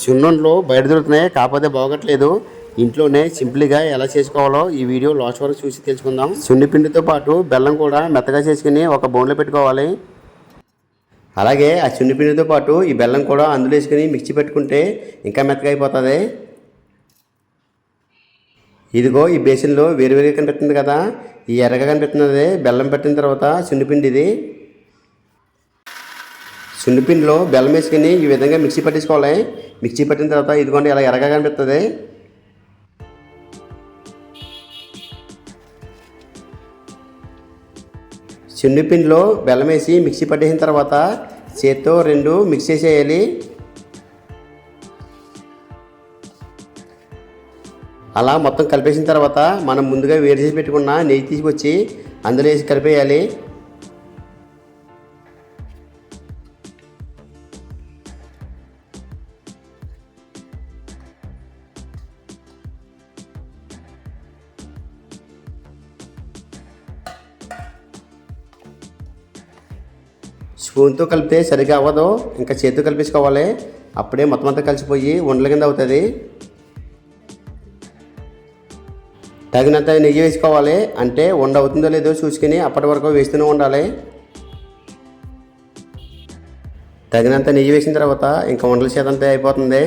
సున్నుండలు బయట దొరుకుతున్నాయి కాకపోతే బాగట్లేదు. ఇంట్లోనే సింపుల్గా ఎలా చేసుకోవాలో ఈ వీడియో లాస్ట్ వరకు చూసి తెలుసుకుందాం. సున్ని పిండితో పాటు బెల్లం కూడా మెత్తగా చేసుకుని ఒక బౌన్లో పెట్టుకోవాలి. అలాగే ఆ సున్ని పిండితో పాటు ఈ బెల్లం కూడా అందులో వేసుకుని మిక్సీ పెట్టుకుంటే ఇంకా మెత్తగా అయిపోతుంది. ఇదిగో ఈ బేసిన్లో వేరువేరుగా కనిపిస్తుంది కదా ఈ ఎర్రగా కనిపిస్తున్నది బెల్లం పెట్టిన తర్వాత సున్నిపిండి ఇది. సున్నిపిండిలో బెల్లం వేసుకుని ఈ విధంగా మిక్సీ పట్టించుకోవాలి మిక్సీ పట్టిన తర్వాత ఇదిగోండి ఇలా ఎరగా కనిపిస్తుంది సున్నిపిండిలో బెల్లం వేసి మిక్సీ పట్టేసిన తర్వాత చేత్తో రెండు మిక్స్ చేసేయాలి. అలా మొత్తం కలిపేసిన తర్వాత మనం ముందుగా వేడి చేసి పెట్టుకున్న నెయ్యి తీసుకొచ్చి అందులో వేసి కలిపేయాలి. స్పూన్తో కలిపితే సరిగా అవ్వదు. ఇంకా చేతితో కలిపేసుకోవాలి. అప్పుడే మొత్తం అంతా కలిసిపోయి ఉండల కింద అవుతుంది. తగినంత నెయ్యి వేసుకోవాలి. అంటే వండ అవుతుందో లేదో చూసుకుని అప్పటి వరకు వేస్తూనే ఉండాలి. తగినంత నెయ్యి వేసిన తర్వాత ఇంకా ఉండల చేతంతా అయిపోతుంది.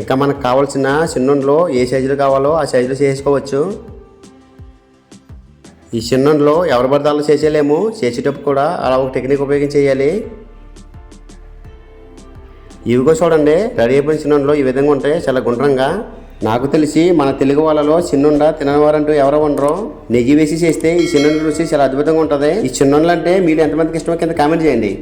ఇంకా మనకు కావాల్సిన చిన్నుండలో ఏ సైజులో కావాలో ఆ సైజులో చేసుకోవచ్చు ఈ చిన్నంలో ఎవరి పడతాలో చేసేయలేము చేసేటప్పుడు కూడా అలా ఒక టెక్నిక్ ఉపయోగించి చేయాలి. ఇవిగో చూడండి రెడీ అయిపోయిన చిన్నంలో ఈ విధంగా ఉంటాయి చాలా గుండ్రంగా. నాకు తెలిసి మన తెలుగు వాళ్ళలో చిన్నుండ తిననివారంటూ ఎవరో ఉండరు. నెయ్యి వేసి చేస్తే ఈ చిన్నుండ రుచి చాలా అద్భుతంగా ఉంటుంది. ఈ చిన్నుండలు అంటే మీరు ఎంతమందికి ఇష్టమో కింద కామెంట్ చేయండి.